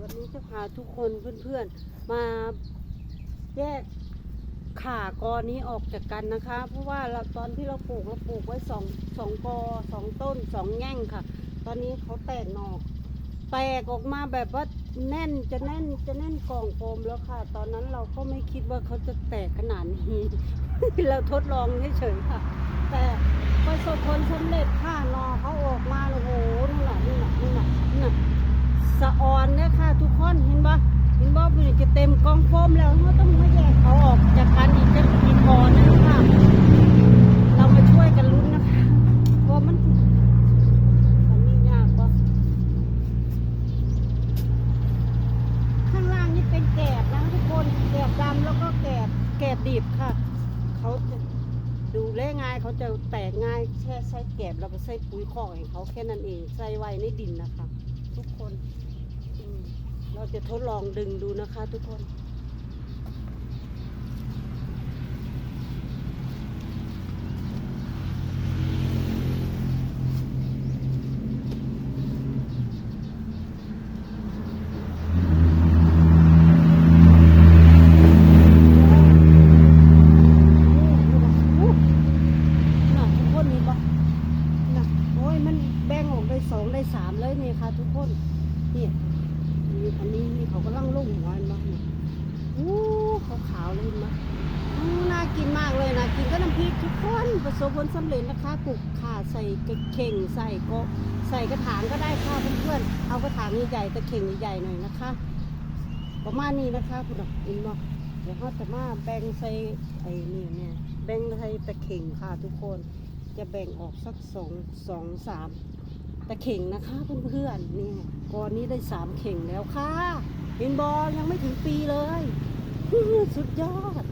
วันนี้จะพาทุกคนเพื่อนๆ มาแยกขากอนี้ออกจากกันนะคะ เพราะว่าเราตอนที่เราปลูกเราปลูกไว้สองสองกอสองต้นสองแง่งค่ะ ตอนนี้เขาแตกหนอกแตกออกมาแบบว่าแน่นจะแน่นจะแน่นกล่องโฟมแล้วค่ะ ตอนนั้นเราก็ไม่คิดว่าเขาจะแตกขนาดนี้ เราทดลองเฉยๆค่ะ แต่ประสบผลสำเร็จค่ะนอเขาออกมาโอ้โหนู่นน่ะนู่นน่ะนู่นน่ะนู่นน่ะสะออ นเนี่ยค่ะทุกคนเห็นปะเห็นบ่มันจะเต็มกองโฟมแล้วเราต้องมาแยกเขาออกจากกันอีกจะกี่กอนะคะเรามาช่วยกันลุ้นนะคะว่ามันมันนี่ยากปะข้างล่างนี่เป็นแกบนะทุกคนแกบดำแล้วก็แกบแกบดิบค่ะเขาจะดูแลง่ายเขาจะแตกง่ายแค่ใส่แกบแล้วก็ใส่ปุ๋ยคอกให้เขาแค่นั้นเองใส่ไว้ในดินนะคะ ทุกคน จะทดลองดึงดูนะคะทุกคนอู้น่ะทุกคนนี่ปะน่ะโอ้ยมันแบ่งออกได้สองได้สามเลยนี่ค่ะทุกคนนี่นี่ อันนี้นี่เขากำลังลุ่มหัวเห็นปะนี่อู้ขาวขาวเลยเห็นปะอู้น่ากินมากเลยนะกินก็น้ำพริกทุกคนประสบผลสำเร็จนะคะปลูกข่าใส่กระเข่งใส่ก็ใส่กระถางก็ได้ค่ะเพื่อนๆเอากระถางใหญ่ๆตะเข่งใหญ่ๆหน่อยนะคะ ประมาณนี้นะคะคุณอะเห็นปะเดี๋ยวเขาจะมาแบ่งใส่ไอ้นี่เนี่ยแบ่งใส่ตะเข่งค่ะทุกคน จะแบ่งออกสักสองสองสาม ต่เข่งนะคะเพื่อนๆนี่ก่อนนี้ได้สามเข่งแล้วค่ะเห็นบอลยังไม่ถึงปีเลย สุดยอด